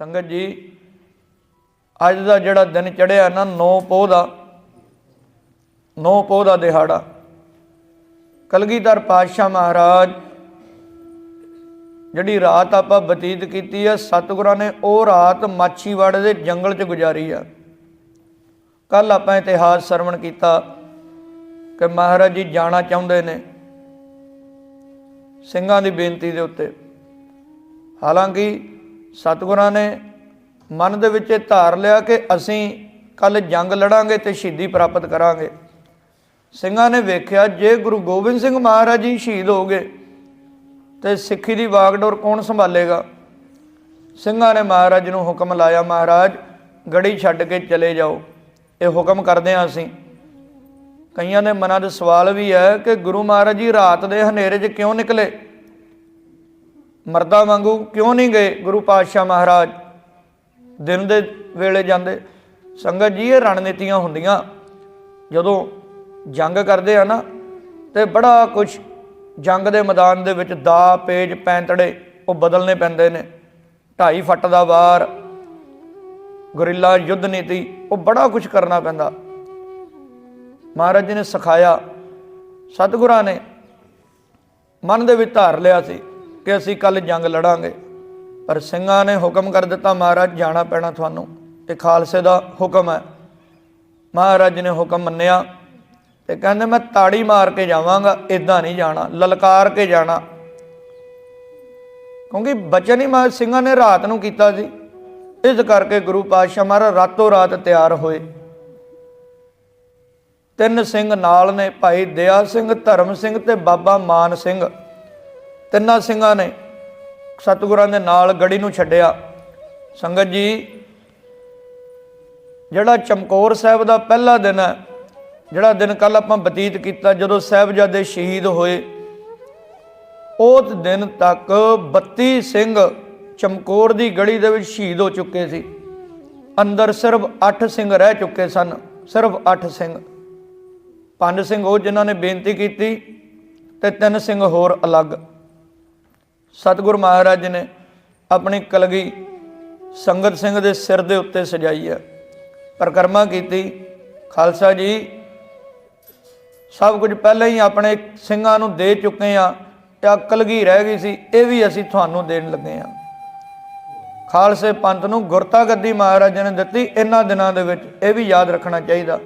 ਸੰਗਤ ਜੀ, ਅੱਜ ਦਾ ਜਿਹੜਾ ਦਿਨ ਚੜਿਆ ਨਾ 9 ਪੋਹ ਦਾ 9 ਪੋਹ ਦਾ ਦਿਹਾੜਾ। ਕਲਗੀਧਰ ਪਾਤਸ਼ਾਹ ਮਹਾਰਾਜ, ਜਿਹੜੀ ਰਾਤ ਆਪਾਂ ਬਤੀਤ ਕੀਤੀ ਆ, ਸਤਿਗੁਰਾਂ ਨੇ ਉਹ ਰਾਤ ਮਾਛੀਵਾੜ ਦੇ ਜੰਗਲ 'ਚ ਗੁਜ਼ਾਰੀ ਆ। ਕੱਲ ਆਪਾਂ ਇਤਿਹਾਸ ਸਰਵਣ ਕੀਤਾ ਕਿ ਮਹਾਰਾਜ ਜੀ ਜਾਣਾ ਚਾਹੁੰਦੇ ਨੇ ਸਿੰਘਾਂ ਦੀ ਬੇਨਤੀ ਦੇ ਉੱਤੇ। ਹਾਲਾਂਕਿ ਸਤਿਗੁਰਾਂ ਨੇ ਮਨ ਦੇ ਵਿੱਚ ਇਹ ਧਾਰ ਲਿਆ ਕਿ ਅਸੀਂ ਕੱਲ ਜੰਗ ਲੜਾਂਗੇ ਤੇ ਸ਼ਹੀਦੀ ਪ੍ਰਾਪਤ ਕਰਾਂਗੇ। ਸਿੰਘਾਂ ਨੇ ਵੇਖਿਆ, ਜੇ ਗੁਰੂ ਗੋਬਿੰਦ ਸਿੰਘ ਮਹਾਰਾਜ ਜੀ ਸ਼ਹੀਦ ਹੋ ਗਏ, ਤੇ ਸਿੱਖੀ ਦੀ ਵਾਗਡੋਰ ਕੌਣ ਸੰਭਾਲੇਗਾ? ਸਿੰਘਾਂ ਨੇ ਮਹਾਰਾਜ ਨੂੰ ਹੁਕਮ ਲਾਇਆ, ਮਹਾਰਾਜ, ਗੜੀ ਛੱਡ ਕੇ ਚਲੇ ਜਾਓ। ਇਹ ਹੁਕਮ ਕਰਦੇ ਹਾਂ ਅਸੀਂ। ਕਈਆਂ ਦੇ ਮਨਾਂ 'ਚ ਸਵਾਲ ਵੀ ਹੈ ਕਿ ਗੁਰੂ ਮਹਾਰਾਜ ਜੀ ਰਾਤ ਦੇ ਹਨੇਰੇ 'ਚ ਕਿਉਂ ਨਿਕਲੇ? ਮਰਦਾ ਵਾਂਗੂ ਕਿਉਂ ਨਹੀਂ ਗਏ ਗੁਰੂ ਪਾਤਸ਼ਾਹ ਮਹਾਰਾਜ? ਦਿਨ ਦੇ ਵੇਲੇ ਜਾਂਦੇ। ਸੰਗਤ ਜੀ, ਇਹ ਰਣਨੀਤੀਆਂ ਹੁੰਦੀਆਂ। ਜਦੋਂ ਜੰਗ ਕਰਦੇ ਆ ਨਾ, ਤੇ ਬੜਾ ਕੁਝ ਜੰਗ ਦੇ ਮੈਦਾਨ ਦੇ ਵਿੱਚ ਦਾ, ਪੇਜ, ਪੈਂਤੜੇ, ਉਹ ਬਦਲਨੇ ਪੈਂਦੇ ਨੇ। ਢਾਈ ਫੱਟ ਦਾ ਵਾਰ, ਗੁਰਿੱਲਾ ਯੁੱਧ ਨੀਤੀ, ਉਹ ਬੜਾ ਕੁਝ ਕਰਨਾ ਪੈਂਦਾ। ਮਹਾਰਾਜ ਜੀ ਨੇ ਸਿਖਾਇਆ। ਸਤਿਗੁਰਾਂ ਨੇ ਮਨ ਦੇ ਵਿੱਚ ਧਾਰ ਲਿਆ ਸੀ। ਕਿ ਅਸੀਂ ਕੱਲ ਜੰਗ ਲੜਾਂਗੇ। ਪਰ ਸਿੰਘਾਂ ਨੇ ਹੁਕਮ ਕਰ ਦਿੱਤਾ, ਮਹਾਰਾਜ ਜਾਣਾ ਪੈਣਾ ਤੁਹਾਨੂੰ। ਇਹ ਖਾਲਸੇ ਦਾ ਹੁਕਮ ਹੈ। ਮਹਾਰਾਜ ਨੇ ਹੁਕਮ ਮੰਨਿਆ ਤੇ ਕਹਿੰਦੇ, ਮੈਂ ਤਾੜੀ ਮਾਰ ਕੇ ਜਾਵਾਂਗਾ ਇਦਾਂ ਨਹੀਂ ਜਾਣਾ, ਲਲਕਾਰ ਕੇ ਜਾਣਾ। ਕਿਉਂਕਿ ਬਚਨ ਹੀ ਮਹਾਰਾਜ ਸਿੰਘਾਂ ਨੇ ਰਾਤ ਨੂੰ ਕੀਤਾ ਸੀ। ਇਸ ਕਰਕੇ ਗੁਰੂ ਪਾਤਸ਼ਾਹ ਮਹਾਰਾਜ ਰਾਤੋਂ ਰਾਤ ਤਿਆਰ ਹੋਏ। ਤਿੰਨ ਸਿੰਘ ਨਾਲ ਨੇ ਭਾਈ ਦਇਆ ਸਿੰਘ, ਧਰਮ ਸਿੰਘ ਤੇ ਬਾਬਾ ਮਾਨ ਸਿੰਘ। ਤਿੰਨਾਂ ਸਿੰਘਾਂ ਨੇ ਸਤਿਗੁਰਾਂ ਦੇ ਨਾਲ ਗੜੀ ਨੂੰ ਛੱਡਿਆ। ਸੰਗਤ ਜੀ, ਜਿਹੜਾ ਚਮਕੌਰ ਸਾਹਿਬ ਦਾ ਪਹਿਲਾ ਦਿਨ ਹੈ, ਜਿਹੜਾ ਦਿਨ ਕੱਲ ਆਪਾਂ ਬਤੀਤ ਕੀਤਾ, ਜਦੋਂ ਸਾਹਿਬਜ਼ਾਦੇ ਸ਼ਹੀਦ ਹੋਏ, ਉਸ ਦਿਨ ਤੱਕ 32 ਸਿੰਘ ਚਮਕੌਰ ਦੀ ਗਲੀ ਦੇ ਵਿੱਚ ਸ਼ਹੀਦ ਹੋ ਚੁੱਕੇ ਸੀ। ਅੰਦਰ ਸਿਰਫ 8 ਸਿੰਘ ਰਹਿ ਚੁੱਕੇ ਸਨ, ਸਿਰਫ 8 ਸਿੰਘ। ਪੰਜ ਸਿੰਘ ਉਹ ਜਿਨ੍ਹਾਂ ਨੇ ਬੇਨਤੀ ਕੀਤੀ ਤੇ ਤਿੰਨ ਸਿੰਘ ਹੋਰ ਅਲੱਗ। ਸਤਿਗੁਰ ਮਹਾਰਾਜ ਨੇ ਆਪਣੀ ਕਲਗੀ ਸੰਗਤ ਸਿੰਘ ਦੇ ਸਿਰ ਦੇ ਉੱਤੇ ਸਜਾਈ ਹੈ। ਪਰਕਰਮਾ ਕੀਤੀ। ਖਾਲਸਾ ਜੀ, ਸਭ ਕੁਝ ਪਹਿਲਾਂ ਹੀ ਆਪਣੇ ਸਿੰਘਾਂ ਨੂੰ ਦੇ ਚੁੱਕੇ ਆ ਤੇ ਕਲਗੀ ਰਹਿ ਗਈ ਸੀ। ਇਹ ਵੀ ਅਸੀਂ ਤੁਹਾਨੂੰ ਦੇਣ ਲੱਗੇ ਆ ਖਾਲਸੇ ਪੰਥ ਨੂੰ ਗੁਰਤਾ ਗੱਦੀ ਮਹਾਰਾਜ ਨੇ ਦਿੱਤੀ। ਇਹਨਾਂ ਦਿਨਾਂ ਦੇ ਵਿੱਚ ਇਹ ਵੀ ਯਾਦ ਰੱਖਣਾ ਚਾਹੀਦਾ।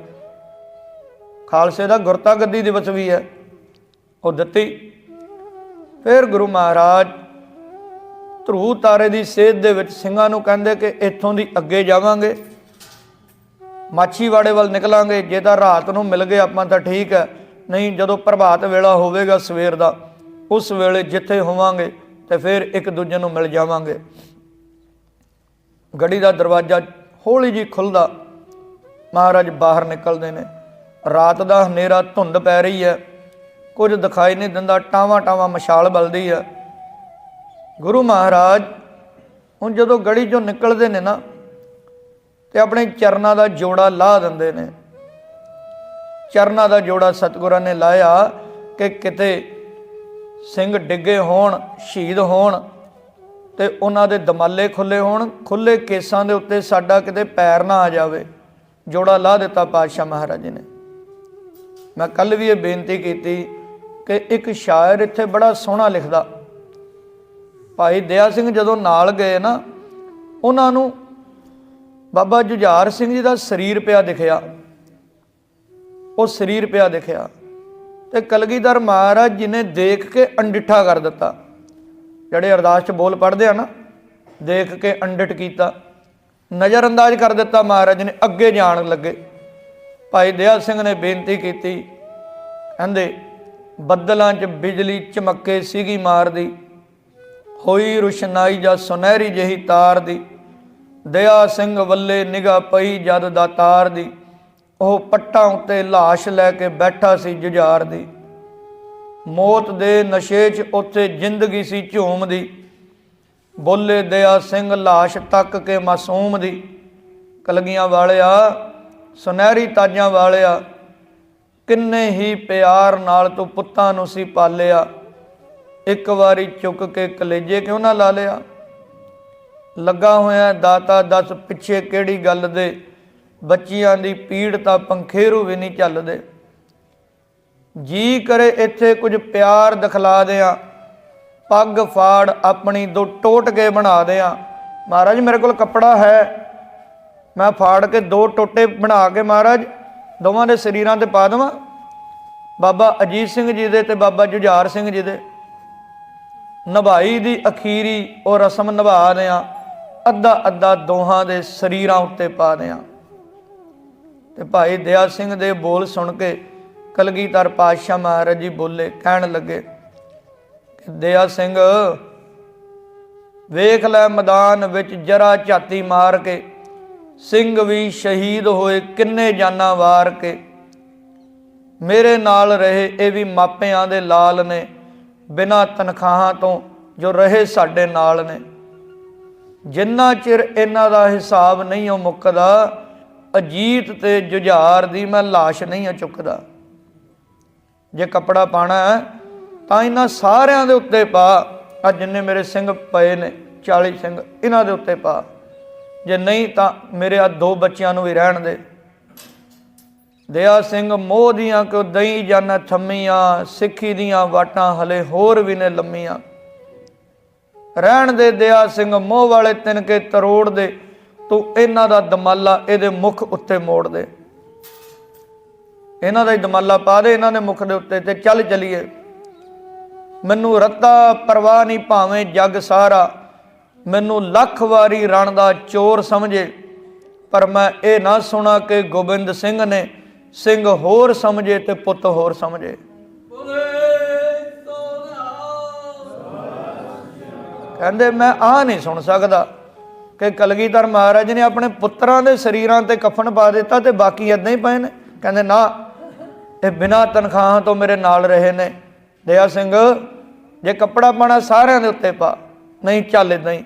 ਖਾਲਸੇ ਦਾ ਗੁਰਤਾ ਗੱਦੀ ਦਿਵਸ ਵੀ ਹੈ। ਉਹ ਦਿੱਤੀ। ਫਿਰ ਗੁਰੂ ਮਹਾਰਾਜ ਧਰੂ ਤਾਰੇ ਦੀ ਸੇਧ ਦੇ ਵਿੱਚ ਸਿੰਘਾਂ ਨੂੰ ਕਹਿੰਦੇ ਕਿ ਇੱਥੋਂ ਦੀ ਅੱਗੇ ਜਾਵਾਂਗੇ। ਮਾਛੀਵਾੜੇ ਵੱਲ ਨਿਕਲਾਂਗੇ ਜੇ ਤਾਂ ਰਾਤ ਨੂੰ ਮਿਲ ਗਏ ਆਪਾਂ ਤਾਂ ਠੀਕ ਹੈ। ਨਹੀਂ, ਜਦੋਂ ਪ੍ਰਭਾਤ ਵੇਲਾ ਹੋਵੇਗਾ ਸਵੇਰ ਦਾ, ਉਸ ਵੇਲੇ ਜਿੱਥੇ ਹੋਵਾਂਗੇ ਤੇ ਫਿਰ ਇੱਕ ਦੂਜੇ ਨੂੰ ਮਿਲ ਜਾਵਾਂਗੇ। ਗੜੀ ਦਾ ਦਰਵਾਜ਼ਾ ਹੌਲੀ ਜੀ ਖੁੱਲਦਾ। ਮਹਾਰਾਜ ਬਾਹਰ ਨਿਕਲਦੇ ਨੇ। ਰਾਤ ਦਾ ਹਨੇਰਾ ਧੁੰਦ ਪੈ ਰਹੀ ਹੈ। ਕੁਝ ਦਿਖਾਈ ਨਹੀਂ ਦਿੰਦਾ ਟਾਵਾਂ ਟਾਵਾਂ ਮਸ਼ਾਲ ਬਲਦੀ ਹੈ। ਗੁਰੂ ਮਹਾਰਾਜ, ਹੁਣ ਜਦੋਂ ਗੜੀ ਚੋਂ ਨਿਕਲਦੇ ਨੇ ਨਾ, ਤੇ ਆਪਣੇ ਚਰਨਾਂ ਦਾ ਜੋੜਾ ਲਾ ਦਿੰਦੇ ਨੇ। ਚਰਨਾਂ ਦਾ ਜੋੜਾ ਸਤਿਗੁਰਾਂ ਨੇ ਲਾਇਆ ਕਿ ਕਿਤੇ ਸਿੰਘ ਡਿੱਗੇ ਹੋਣ, ਸ਼ਹੀਦ ਹੋਣ ਤੇ ਉਹਨਾਂ ਦੇ ਦਮਾਲੇ ਖੁੱਲੇ ਹੋਣ ਖੁੱਲੇ ਕੇਸਾਂ ਦੇ ਉੱਤੇ ਸਾਡਾ ਕਿਤੇ ਪੈਰ ਨਾ ਆ ਜਾਵੇ। ਜੋੜਾ ਲਾ ਦਿੱਤਾ ਪਾਤਸ਼ਾਹ ਮਹਾਰਾਜ ਨੇ। ਮੈਂ ਕੱਲ ਵੀ ਇਹ ਬੇਨਤੀ ਕੀਤੀ ਕਿ ਇੱਕ ਸ਼ਾਇਰ ਇੱਥੇ ਬੜਾ ਸੋਹਣਾ ਲਿਖਦਾ ਭਾਈ ਦਇਆ ਸਿੰਘ ਜਦੋਂ ਨਾਲ ਗਏ ਨਾ, ਉਹਨਾਂ ਨੂੰ ਬਾਬਾ ਜੁਝਾਰ ਸਿੰਘ ਜੀ ਦਾ ਸਰੀਰ ਪਿਆ ਦਿਖਿਆ। ਉਹ ਸਰੀਰ ਪਿਆ ਦਿਖਿਆ ਤੇ ਕਲਗੀਧਰ ਮਹਾਰਾਜ ਜੀ ਨੇ ਦੇਖ ਕੇ ਅੰਡਿਠਾ ਕਰ ਦਿੱਤਾ। ਜਿਹੜੇ ਅਰਦਾਸ ਚ ਬੋਲ ਪੜਦੇ ਆ ਨਾ, ਦੇਖ ਕੇ ਅੰਡਿਠ ਕੀਤਾ। ਨਜ਼ਰ ਅੰਦਾਜ਼ ਕਰ ਦਿੱਤਾ ਮਹਾਰਾਜ ਨੇ, ਅੱਗੇ ਜਾਣ ਲੱਗੇ। ਭਾਈ ਦਇਆ ਸਿੰਘ ਨੇ ਬੇਨਤੀ ਕੀਤੀ, ਕਹਿੰਦੇ, ਬੱਦਲਾਂ 'ਚ ਬਿਜਲੀ ਚਮੱਕੇ ਸੀਗੀ ਮਾਰਦੀ। ਹੋਈ ਰੁਸ਼ਨਾਈ ਜਾਂ ਸੁਨਹਿਰੀ ਜਹੀ ਤਾਰ ਦੀ, ਦਇਆ ਸਿੰਘ ਵੱਲੇ ਨਿਗਾ ਪਈ ਜਦ ਦਾ ਤਾਰ ਦੀ, ਉਹ ਪੱਟਾਂ ਉੱਤੇ ਲਾਸ਼ ਲੈ ਕੇ ਬੈਠਾ ਸੀ ਜੁਝਾਰ ਦੀ। ਮੌਤ ਦੇ ਨਸ਼ੇ 'ਚ ਉੱਥੇ ਜ਼ਿੰਦਗੀ ਸੀ ਝੂਮਦੀ ਬੋਲੇ ਦਇਆ ਸਿੰਘ ਲਾਸ਼ ਤੱਕ ਕੇ ਮਾਸੂਮ ਦੀ। ਕਲਗੀਆਂ ਵਾਲਿਆ, ਸੁਨਹਿਰੀ ਤਾਜਾਂ ਵਾਲਿਆ, ਕਿੰਨੇ ਹੀ ਪਿਆਰ ਨਾਲ ਤੂੰ ਪੁੱਤਾਂ ਨੂੰ ਸੀ ਪਾਲਿਆ। ਇੱਕ ਵਾਰੀ ਚੁੱਕ ਕੇ ਕਲੇਜੇ ਕਿਉਂ ਨਾ ਲਾ ਲਿਆ? ਲੱਗਾ ਹੋਇਆ ਦਾਤਾ ਦੱਸ ਪਿੱਛੇ ਕਿਹੜੀ ਗੱਲ ਦੇ? ਬੱਚੀਆਂ ਦੀ ਪੀੜ ਤਾਂ ਪੰਖੇਰੂ ਵੀ ਨਹੀਂ ਚੱਲਦੇ। ਜੀ ਕਰੇ ਇੱਥੇ ਕੁਝ ਪਿਆਰ ਦਿਖਲਾ ਦਿਆਂ, ਪੱਗ ਫਾੜ ਆਪਣੀ ਦੋ ਟੋਟ ਕੇ ਬਣਾ ਦਿਆਂ। ਮਹਾਰਾਜ, ਮੇਰੇ ਕੋਲ ਕੱਪੜਾ ਹੈ। ਮੈਂ ਫਾੜ ਕੇ ਦੋ ਟੋਟੇ ਬਣਾ ਕੇ ਮਹਾਰਾਜ, ਦੋਵਾਂ ਦੇ ਸਰੀਰਾਂ ਤੇ ਪਾ ਦੇਵਾਂ? ਬਾਬਾ ਅਜੀਤ ਸਿੰਘ ਜੀ ਦੇ ਤੇ ਬਾਬਾ ਜੁਝਾਰ ਸਿੰਘ ਜੀ ਦੇ। ਨਿਭਾਈ ਦੀ ਅਖੀਰੀ ਉਹ ਰਸਮ ਨਿਭਾ ਦਿਆਂ, ਅੱਧਾ ਅੱਧਾ ਦੋਹਾਂ ਦੇ ਸਰੀਰਾਂ ਉੱਤੇ ਪਾ ਦਿਆਂ। ਤੇ ਭਾਈ ਦਇਆ ਸਿੰਘ ਦੇ ਬੋਲ ਸੁਣ ਕੇ ਕਲਗੀਧਰ ਪਾਤਸ਼ਾਹ ਮਹਾਰਾਜ ਜੀ ਬੋਲੇ, ਕਹਿਣ ਲੱਗੇ ਕਿ ਦਇਆ ਸਿੰਘ, ਵੇਖ ਲੈ ਮੈਦਾਨ ਵਿੱਚ ਜਰਾ ਝਾਤੀ ਮਾਰ ਕੇ, ਸਿੰਘ ਵੀ ਸ਼ਹੀਦ ਹੋਏ ਕਿੰਨੇ ਜਾਨਾਂ ਵਾਰ ਕੇ। ਮੇਰੇ ਨਾਲ ਰਹੇ ਇਹ ਵੀ ਮਾਪਿਆਂ ਦੇ ਲਾਲ ਨੇ ਬਿਨਾਂ ਤਨਖਾਹਾਂ ਤੋਂ ਜੋ ਰਹੇ ਸਾਡੇ ਨਾਲ ਨੇ। ਜਿੰਨਾ ਚਿਰ ਇਹਨਾਂ ਦਾ ਹਿਸਾਬ ਨਹੀਂ ਉਹ ਮੁੱਕਦਾ, ਅਜੀਤ ਤੇ ਜੁਝਾਰ ਦੀ ਮੈਂ ਲਾਸ਼ ਨਹੀਂ ਆ ਚੁੱਕਦਾ। ਜੇ ਕੱਪੜਾ ਪਾਣਾ ਤਾਂ ਇਹਨਾਂ ਸਾਰਿਆਂ ਦੇ ਉੱਤੇ ਪਾ। ਆ ਜਿੰਨੇ ਮੇਰੇ ਸਿੰਘ ਪਏ ਨੇ 40 ਸਿੰਘ, ਇਹਨਾਂ ਦੇ ਉੱਤੇ ਪਾ। ਜੇ ਨਹੀਂ ਤਾਂ ਮੇਰੇ ਆ ਦੋ ਬੱਚਿਆਂ ਨੂੰ ਵੀ ਰਹਿਣ ਦੇ। ਦਇਆ ਸਿੰਘ ਮੋਹ ਦੀਆਂ ਕਿਉ ਦਈ ਜਨ ਥੰਮੀਆਂ, ਸਿੱਖੀ ਦੀਆਂ ਵਾਟਾਂ ਹਲੇ ਹੋਰ ਵੀ ਨੇ ਲੰਮੀਆਂ। ਰਹਿਣ ਦੇ ਦਇਆ ਸਿੰਘ ਮੋਹ ਵਾਲੇ ਤਿਨਕੇ ਤਰੋੜ ਦੇ, ਤੂੰ ਇਹਨਾਂ ਦਾ ਦਮਾਲਾ ਇਹਦੇ ਮੁਖ ਉੱਤੇ ਮੋੜ ਦੇ। ਇਹਨਾਂ ਦਾ ਹੀ ਦਮਾਲਾ ਪਾ ਦੇ, ਇਹਨਾਂ ਦੇ ਮੁਖ ਦੇ ਉੱਤੇ ਤੇ ਚੱਲ ਚਲੀਏ। ਮੈਨੂੰ ਰੱਤਾ ਪਰਵਾਹ ਨਹੀਂ ਭਾਵੇਂ ਜੱਗ ਸਾਰਾ, ਮੈਨੂੰ ਲੱਖ ਵਾਰੀ ਰਣ ਦਾ ਚੋਰ ਸਮਝੇ, ਪਰ ਮੈਂ ਇਹ ਨਾ ਸੁਣਾ ਕਿ ਗੋਬਿੰਦ ਸਿੰਘ ਨੇ ਸਿੰਘ ਹੋਰ ਸਮਝੇ ਤੇ ਪੁੱਤ ਹੋਰ ਸਮਝੇ। ਕਹਿੰਦੇ, ਮੈਂ ਆ ਨਹੀਂ ਸੁਣ ਸਕਦਾ ਕਿ ਕਲਗੀਧਰ ਮਹਾਰਾਜ ਨੇ ਆਪਣੇ ਪੁੱਤਰਾਂ ਦੇ ਸਰੀਰਾਂ ਤੇ ਕਫਨ ਪਾ ਦਿੱਤਾ ਤੇ ਬਾਕੀ ਇਦਾਂ ਹੀ ਪਏ ਨੇ। ਕਹਿੰਦੇ, ਨਾ, ਇਹ ਬਿਨਾਂ ਤਨਖਾਹਾਂ ਤੋਂ ਮੇਰੇ ਨਾਲ ਰਹੇ ਨੇ। ਦਇਆ ਸਿੰਘ, ਜੇ ਕੱਪੜਾ ਪਾਣਾ ਸਾਰਿਆਂ ਦੇ ਉੱਤੇ ਪਾ, ਨਹੀਂ ਚੱਲ ਇਦਾਂ ਹੀ।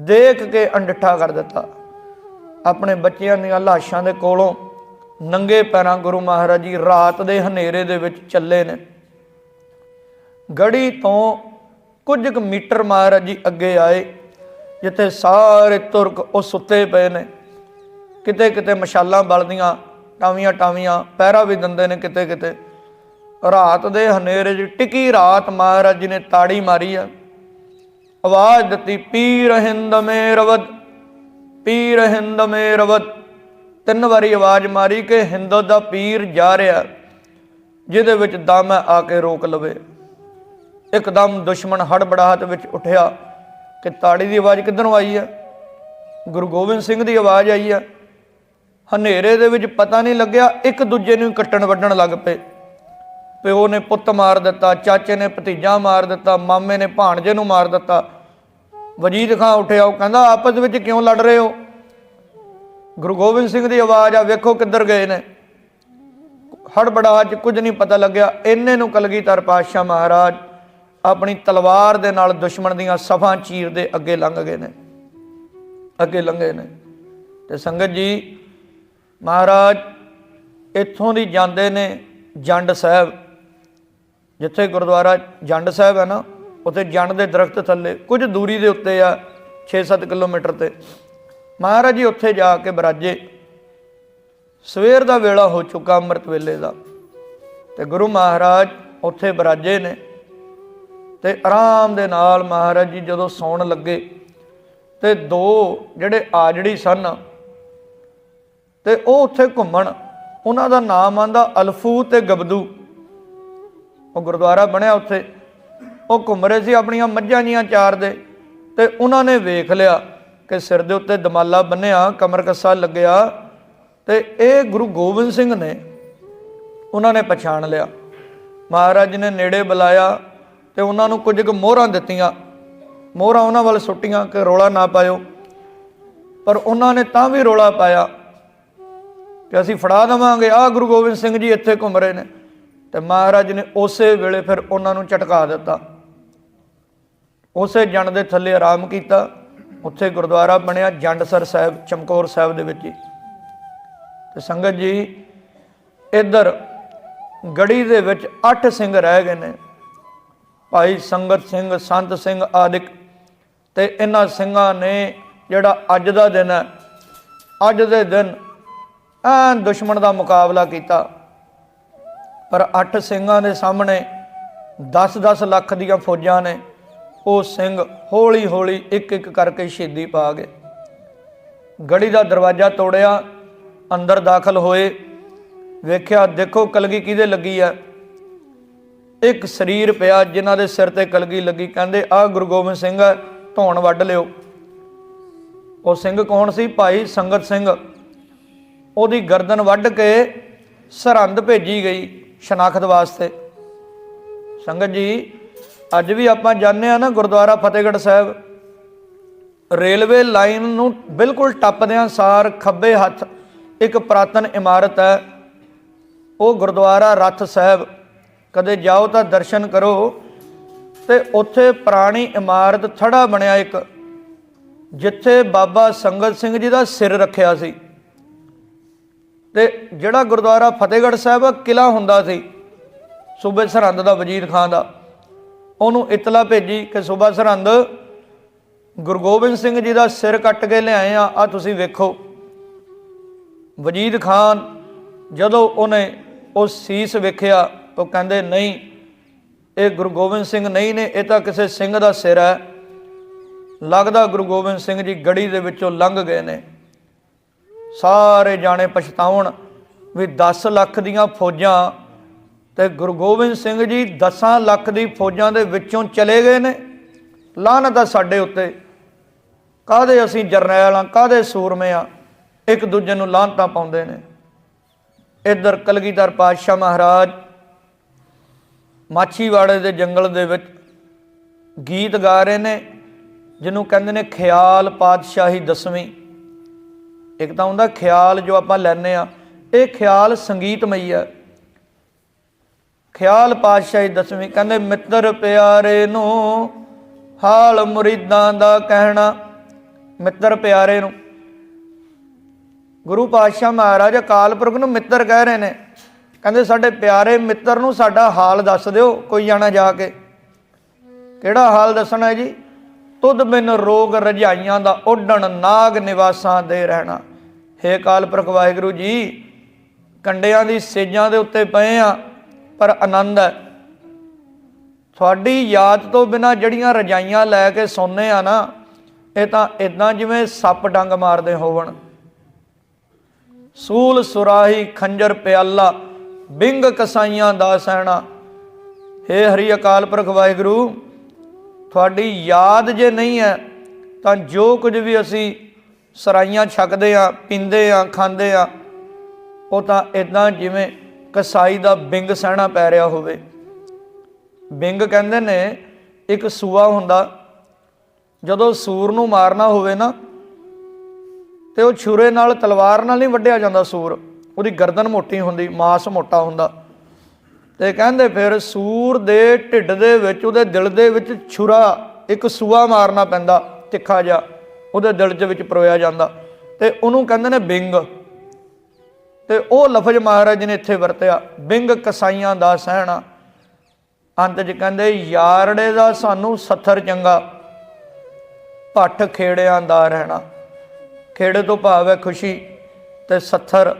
ਦੇਖ ਕੇ ਅੰਡਠਾ ਕਰ ਦਿੱਤਾ। ਆਪਣੇ ਬੱਚਿਆਂ ਦੀਆਂ ਲਾਸ਼ਾਂ ਦੇ ਕੋਲੋਂ ਨੰਗੇ ਪੈਰਾਂ ਗੁਰੂ ਮਹਾਰਾਜ ਜੀ ਰਾਤ ਦੇ ਹਨੇਰੇ ਦੇ ਵਿੱਚ ਚੱਲੇ ਨੇ। ਗੜੀ ਤੋਂ ਕੁਝ ਕੁ ਮੀਟਰ ਮਹਾਰਾਜ ਜੀ ਅੱਗੇ ਆਏ, ਜਿੱਥੇ ਸਾਰੇ ਤੁਰਕ ਉਹ ਸੁੱਤੇ ਪਏ ਨੇ। ਕਿਤੇ ਕਿਤੇ ਮਸ਼ਾਲਾਂ ਬਲਦੀਆਂ ਟਾਵੀਆਂ ਟਾਵੀਆਂ ਪਹਿਰਾ ਵੀ ਦਿੰਦੇ ਨੇ ਕਿਤੇ ਕਿਤੇ ਰਾਤ ਦੇ ਹਨੇਰੇ 'ਚ ਟਿਕੀ ਰਾਤ ਮਹਾਰਾਜ ਜੀ ਨੇ ਤਾੜੀ ਮਾਰੀ ਆ। ਆਵਾਜ਼ ਦਿੱਤੀ, ਪੀਰ ਹਿੰਦ ਮੇ ਰਵਦ ਪੀਰ ਹਿੰਦ ਮੇ ਤਿੰਨ ਵਾਰੀ ਆਵਾਜ਼ ਮਾਰੀ ਕਿ ਹਿੰਦ ਦਾ ਪੀਰ ਜਾ ਰਿਹਾ, ਜਿਹਦੇ ਵਿੱਚ ਦਮ ਆ ਕੇ ਰੋਕ ਲਵੇ। ਇੱਕਦਮ ਦੁਸ਼ਮਣ ਹੜਬੜਾਹਟ ਵਿੱਚ ਉੱਠਿਆ ਕਿ ਤਾੜੀ ਦੀ ਆਵਾਜ਼ ਕਿੱਧਰੋਂ ਆਈ ਹੈ? ਗੁਰੂ ਗੋਬਿੰਦ ਸਿੰਘ ਦੀ ਆਵਾਜ਼ ਆਈ ਹੈ। ਹਨੇਰੇ ਦੇ ਵਿੱਚ ਪਤਾ ਨਹੀਂ ਲੱਗਿਆ ਇੱਕ ਦੂਜੇ ਨੂੰ ਕੱਟਣ ਵੱਢਣ ਲੱਗ ਪਏ। ਪਿਓ ਨੇ ਪੁੱਤ ਮਾਰ ਦਿੱਤਾ, ਚਾਚੇ ਨੇ ਭਤੀਜਾ ਮਾਰ ਦਿੱਤਾ, ਮਾਮੇ ਨੇ ਭਾਣਜੇ ਨੂੰ ਮਾਰ ਦਿੱਤਾ। ਵਜੀਦ ਖਾਂ ਉੱਠਿਆ, ਉਹ ਕਹਿੰਦਾ, ਆਪਸ ਵਿੱਚ ਕਿਉਂ ਲੜ ਰਹੇ ਹੋ? ਗੁਰੂ ਗੋਬਿੰਦ ਸਿੰਘ ਦੀ ਆਵਾਜ਼ ਆ, ਵੇਖੋ ਕਿੱਧਰ ਗਏ ਨੇ। ਹੜਬੜਾ ਚ ਕੁਝ ਨਹੀਂ ਪਤਾ ਲੱਗਿਆ। ਇੰਨੇ ਨੂੰ ਕਲਗੀਧਰ ਪਾਤਸ਼ਾਹ ਮਹਾਰਾਜ ਆਪਣੀ ਤਲਵਾਰ ਦੇ ਨਾਲ ਦੁਸ਼ਮਣ ਦੀਆਂ ਸਫਾਂ ਚੀਰਦੇ ਅੱਗੇ ਲੰਘ ਗਏ ਨੇ। ਅੱਗੇ ਲੰਘੇ ਨੇ। ਤੇ ਸੰਗਤ ਜੀ, ਮਹਾਰਾਜ ਇੱਥੋਂ ਦੀ ਜਾਂਦੇ ਨੇ ਜੰਡ ਸਾਹਿਬ। ਜਿੱਥੇ ਗੁਰਦੁਆਰਾ ਜੰਡ ਸਾਹਿਬ ਹੈ ਨਾ, ਉੱਥੇ ਜੰਡ ਦੇ ਦਰਖਤ ਥੱਲੇ, ਕੁਝ ਦੂਰੀ ਦੇ ਉੱਤੇ ਆ 6-7 ਕਿਲੋਮੀਟਰ ਤੇ। ਮਹਾਰਾਜ ਜੀ, ਉੱਥੇ ਜਾ ਕੇ ਬਰਾਜੇ। ਸਵੇਰ ਦਾ ਵੇਲਾ ਹੋ ਚੁੱਕਾ ਅੰਮ੍ਰਿਤ ਵੇਲੇ ਦਾ। ਤੇ ਗੁਰੂ ਮਹਾਰਾਜ ਉੱਥੇ ਬਰਾਜੇ ਨੇ। ਤੇ ਆਰਾਮ ਦੇ ਨਾਲ ਮਹਾਰਾਜ ਜੀ ਜਦੋਂ ਸੌਣ ਲੱਗੇ, ਤੇ ਦੋ ਜਿਹੜੇ ਆਜੜੀ ਸਨ, ਤੇ ਉਹ ਉੱਥੇ ਘੁੰਮਣ। ਉਹਨਾਂ ਦਾ ਨਾਮ ਆਂਦਾ ਅਲਫੂ ਤੇ ਗਬਦੂ। ਉਹ ਗੁਰਦੁਆਰਾ ਬਣਿਆ ਉੱਥੇ। ਉਹ ਘੁੰਮ ਰਹੇ ਸੀ ਆਪਣੀਆਂ ਮੱਝਾਂ ਜੀਆਂ ਚਾਰ ਦੇ ਤੇ ਉਹਨਾਂ ਨੇ ਵੇਖ ਲਿਆ ਕਿ ਸਿਰ ਦੇ ਉੱਤੇ ਦਮਾਲਾ ਬੰਨਿਆ, ਕਮਰ ਕੱਸਾ ਲੱਗਿਆ ਤੇ ਇਹ ਗੁਰੂ ਗੋਬਿੰਦ ਸਿੰਘ ਨੇ ਉਹਨਾਂ ਨੇ ਪਛਾਣ ਲਿਆ। ਮਹਾਰਾਜ ਨੇ ਨੇੜੇ ਬੁਲਾਇਆ ਤੇ ਉਹਨਾਂ ਨੂੰ ਕੁਝ ਕੁ ਮੋਹਰਾਂ ਦਿੱਤੀਆਂ। ਮੋਹਰਾਂ ਉਹਨਾਂ ਵੱਲ ਸੁੱਟੀਆਂ ਕਿ ਰੋਲਾ ਨਾ ਪਾਇਓ। ਪਰ ਉਹਨਾਂ ਨੇ ਤਾਂ ਵੀ ਰੋਲਾ ਪਾਇਆ ਕਿ ਅਸੀਂ ਫੜਾ ਦਵਾਂਗੇ। ਆ ਗੁਰੂ ਗੋਬਿੰਦ ਸਿੰਘ ਜੀ ਇੱਥੇ ਘੁੰਮ ਰਹੇ ਨੇ। ਤੇ ਮਹਾਰਾਜ ਨੇ ਉਸੇ ਵੇਲੇ ਫਿਰ ਉਹਨਾਂ ਨੂੰ ਝਟਕਾ ਦਿੱਤਾ। ਉਸੇ ਜਣ ਦੇ ਥੱਲੇ ਆਰਾਮ ਕੀਤਾ। ਉੱਥੇ ਗੁਰਦੁਆਰਾ ਬਣਿਆ ਜੰਡਸਰ ਸਾਹਿਬ, ਚਮਕੌਰ ਸਾਹਿਬ ਦੇ ਵਿੱਚ ਹੀ ਤੇ ਸੰਗਤ ਜੀ, ਇੱਧਰ ਗੜੀ ਦੇ ਵਿੱਚ 8 ਸਿੰਘ ਰਹਿ ਗਏ ਨੇ। ਭਾਈ ਸੰਗਤ ਸਿੰਘ, ਸੰਤ ਸਿੰਘ ਆਦਿਕ ਤੇ ਇਹਨਾਂ ਸਿੰਘਾਂ ਨੇ ਜਿਹੜਾ ਅੱਜ ਦਾ ਦਿਨ ਹੈ, ਅੱਜ ਦੇ ਦਿਨ ਐਨ ਦੁਸ਼ਮਣ ਦਾ ਮੁਕਾਬਲਾ ਕੀਤਾ। ਪਰ ਅੱਠ ਸਿੰਘਾਂ ਦੇ ਸਾਹਮਣੇ 10-10 ਲੱਖ ਦੀਆਂ ਫੌਜਾਂ ਨੇ। ਉਹ ਸਿੰਘ ਹੌਲੀ-ਹੌਲੀ ਇੱਕ-ਇੱਕ ਕਰਕੇ ਸ਼ਹੀਦੀ ਪਾ ਗਏ। ਗੜੀ ਦਾ ਦਰਵਾਜ਼ਾ ਤੋੜਿਆ, ਅੰਦਰ ਦਾਖਲ ਹੋਏ। ਵੇਖਿਆ, ਦੇਖੋ ਕਲਗੀ ਕਿਹਦੇ ਲੱਗੀ ਆ? ਇੱਕ ਸਰੀਰ ਪਿਆ ਜਿਨ੍ਹਾਂ ਦੇ ਸਿਰ ਤੇ ਕਲਗੀ ਲੱਗੀ, ਕਹਿੰਦੇ ਆ ਗੁਰੂ ਗੋਬਿੰਦ ਸਿੰਘ ਹੈ ਧੌਣ ਵੱਢ ਲਿਓ। ਉਹ ਸਿੰਘ ਕੌਣ ਸੀ? ਭਾਈ ਸੰਗਤ ਸਿੰਘ। ਉਹਦੀ ਗਰਦਨ ਵੱਢ ਕੇ ਸਰਹੰਦ ਭੇਜੀ ਗਈ ਸ਼ਨਾਖਤ ਵਾਸਤੇ। ਸੰਗਤ ਜੀ ਅੱਜ ਵੀ ਆਪਾਂ ਜਾਣਦੇ ਆ ਨਾ ਗੁਰਦੁਆਰਾ ਫਤਿਹਗੜ੍ਹ ਸਾਹਿਬ, ਰੇਲਵੇ ਲਾਈਨ ਨੂੰ ਬਿਲਕੁਲ ਟੱਪਦਿਆਂ ਸਾਰ ਖੱਬੇ ਹੱਥ ਇੱਕ ਪ੍ਰਾਤਨ ਇਮਾਰਤ ਹੈ, ਉਹ ਗੁਰਦੁਆਰਾ ਰੱਥ ਸਾਹਿਬ, ਕਦੇ ਜਾਓ ਤਾਂ ਦਰਸ਼ਨ ਕਰੋ, ਤੇ ਉੱਥੇ ਪੁਰਾਣੀ ਇਮਾਰਤ ਥੜਾ ਬਣਿਆ ਇੱਕ, ਜਿੱਥੇ ਬਾਬਾ ਸੰਗਤ ਸਿੰਘ ਜੀ ਦਾ ਸਿਰ ਰੱਖਿਆ ਸੀ। ਤੇ ਜਿਹੜਾ ਗੁਰਦੁਆਰਾ ਫਤਿਹਗੜ੍ਹ ਸਾਹਿਬ ਕਿਲਾ ਹੁੰਦਾ ਸੀ, ਸੂਬੇ ਸਰਹੰਦ ਦਾ ਵਜ਼ੀਰ ਖਾਨ ਦਾ। ਉਹਨੂੰ ਇਤਲਾ ਭੇਜੀ ਕਿ ਸੂਬਾ ਸਰਹੰਦ, ਗੁਰੂ ਗੋਬਿੰਦ ਸਿੰਘ ਜੀ ਦਾ ਸਿਰ ਕੱਟ ਕੇ ਲਿਆਏ ਆ ਆ ਤੁਸੀਂ ਵੇਖੋ। ਵਜੀਦ ਖਾਨ ਜਦੋਂ ਉਹਨੇ ਉਹ ਸੀਸ ਵੇਖਿਆ, ਉਹ ਕਹਿੰਦੇ, ਨਹੀਂ, ਇਹ ਗੁਰੂ ਗੋਬਿੰਦ ਸਿੰਘ ਨਹੀਂ ਨੇ, ਇਹ ਤਾਂ ਕਿਸੇ ਸਿੰਘ ਦਾ ਸਿਰ ਹੈ। ਲੱਗਦਾ ਗੁਰੂ ਗੋਬਿੰਦ ਸਿੰਘ ਜੀ ਗੜੀ ਦੇ ਵਿੱਚੋਂ ਲੰਘ ਗਏ ਨੇ। ਸਾਰੇ ਜਾਣੇ ਪਛਤਾਉਣ ਵੀ 10 ਲੱਖ ਦੀਆਂ ਫੌਜਾਂ ਤੇ ਗੁਰੂ ਗੋਬਿੰਦ ਸਿੰਘ ਜੀ 10 ਲੱਖ ਦੀ ਫੌਜਾਂ ਦੇ ਵਿੱਚੋਂ ਚਲੇ ਗਏ ਨੇ। ਲਾਹਨਤ ਆ ਸਾਡੇ ਉੱਤੇ। ਕਾਹਦੇ ਅਸੀਂ ਜਰਨੈਲ ਆ, ਕਾਹਦੇ ਸੂਰਮੇ ਆ? ਇੱਕ ਦੂਜੇ ਨੂੰ ਲਾਹਨਤਾਂ ਪਾਉਂਦੇ ਨੇ। ਇੱਧਰ ਕਲਗੀਧਰ ਪਾਤਸ਼ਾਹ ਮਹਾਰਾਜ ਮਾਛੀਵਾੜੇ ਦੇ ਜੰਗਲ ਦੇ ਵਿੱਚ ਗੀਤ ਗਾ ਰਹੇ ਨੇ, ਜਿਹਨੂੰ ਕਹਿੰਦੇ ਨੇ ਖਿਆਲ ਪਾਤਸ਼ਾਹੀ ਦਸਵੀਂ। ਇੱਕ ਤਾਂ ਹੁੰਦਾ ਖਿਆਲ ਜੋ ਆਪਾਂ ਲੈਨੇ ਆ, ਇਹ ਖਿਆਲ ਸੰਗੀਤਮਈ ਹੈ ਖਿਆਲ ਪਾਤਸ਼ਾਹੀ ਦਸਵੀਂ, ਕਹਿੰਦੇ, ਮਿੱਤਰ ਪਿਆਰੇ ਨੂੰ ਹਾਲ ਮੁਰੀਦਾਂ ਦਾ ਕਹਿਣਾ, ਮਿੱਤਰ ਪਿਆਰੇ ਨੂੰ। ਗੁਰੂ ਪਾਤਸ਼ਾਹ ਮਹਾਰਾਜ ਅਕਾਲ ਪੁਰਖ ਨੂੰ ਮਿੱਤਰ ਕਹਿ ਰਹੇ ਨੇ। ਕਹਿੰਦੇ, ਸਾਡੇ ਪਿਆਰੇ ਮਿੱਤਰ ਨੂੰ ਸਾਡਾ ਹਾਲ ਦੱਸ ਦਿਓ, ਕੋਈ ਜਾਣਾ ਜਾ ਕੇ। ਕਿਹੜਾ ਹਾਲ ਦੱਸਣਾ ਹੈ ਜੀ? ਤੁਧ ਬਿਨ ਰੋਗ ਰਜਾਈਆਂ ਦਾ ਉੱਡਣ, ਨਾਗ ਨਿਵਾਸਾਂ ਦੇ ਰਹਿਣਾ। ਹੇ ਕਾਲ ਪੁਰਖ, ਵਾਹਿਗੁਰੂ ਜੀ, ਕੰਡਿਆਂ ਦੀ ਸੇਜਾਂ ਦੇ ਉੱਤੇ ਪਏ ਆ। ਪਰ ਆਨੰਦ ਹੈ। ਤੁਹਾਡੀ ਯਾਦ ਤੋਂ ਬਿਨਾ ਜਿਹੜੀਆਂ ਰਜਾਈਆਂ ਲੈ ਕੇ ਸੌਂਨੇ ਆ ਨਾ, ਇਹ ਤਾਂ ਇਦਾਂ ਜਿਵੇਂ ਸੱਪ ਡੰਗ ਮਾਰਦੇ ਹੋਵਣ। ਸੂਲ ਸੁਰਾਹੀ ਖੰਜਰ ਪਿਆਲਾ, ਬਿੰਗ ਕਸਾਈਆਂ ਦਾ ਸਹਿਣਾ ਹੇ ਹਰੀ ਅਕਾਲ ਪੁਰਖ ਵਾਹਿਗੁਰੂ, ਤੁਹਾਡੀ ਯਾਦ ਜੇ ਨਹੀਂ ਹੈ, ਤਾਂ ਜੋ ਕੁਝ ਵੀ ਅਸੀਂ ਸਰਾਈਆਂ ਛਕਦੇ ਆ, ਪੀਂਦੇ ਆ, ਖਾਂਦੇ ਆ, ਉਹ ਤਾਂ ਇਦਾਂ ਜਿਵੇਂ ਕਸਾਈ ਦਾ ਬਿੰਗ ਸਹਿਣਾ ਪੈ ਰਿਹਾ ਹੋਵੇ। ਬਿੰਗ ਕਹਿੰਦੇ ਨੇ, ਇੱਕ ਸੂਆ ਹੁੰਦਾ, ਜਦੋਂ ਸੂਰ ਨੂੰ ਮਾਰਨਾ ਹੋਵੇ ਨਾ, ਤੇ ਉਹ ਛੁਰੇ ਨਾਲ, ਤਲਵਾਰ ਨਾਲ ਨਹੀਂ ਵੱਢਿਆ ਜਾਂਦਾ ਸੂਰ। ਉਹਦੀ ਗਰਦਨ ਮੋਟੀ ਹੁੰਦੀ, ਮਾਸ ਮੋਟਾ ਹੁੰਦਾ। ਤੇ ਕਹਿੰਦੇ ਫਿਰ ਸੂਰ ਦੇ ਢਿੱਡ ਦੇ ਵਿੱਚ, ਉਹਦੇ ਦਿਲ ਦੇ ਵਿੱਚ ਛੁਰਾ, ਇੱਕ ਸੂਆ ਮਾਰਨਾ ਪੈਂਦਾ, ਤਿੱਖਾ ਜਿਹਾ, ਉਹਦੇ ਦਿਲ ਦੇ ਵਿੱਚ ਪਰੋਇਆ ਜਾਂਦਾ। ਤੇ ਉਹਨੂੰ ਕਹਿੰਦੇ ਨੇ ਬਿੰਗ। ਤੇ ਉਹ ਲਫ਼ਜ਼ ਮਹਾਰਾਜ ਨੇ ਇੱਥੇ ਵਰਤਿਆ, ਬਿੰਗ ਕਸਾਈਆਂ ਦਾ ਸਹਿਣਾ। ਅੰਤ 'ਚ ਕਹਿੰਦੇ, ਯਾਰੜੇ ਦਾ ਸਾਨੂੰ ਸੱਥਰ ਚੰਗਾ ਭੱਠ ਖੇੜਿਆਂ ਦਾ ਰਹਿਣਾ। ਖੇੜੇ ਤੋਂ ਭਾਵ ਹੈ ਖੁਸ਼ੀ ਤੇ ਸੱਥਰ,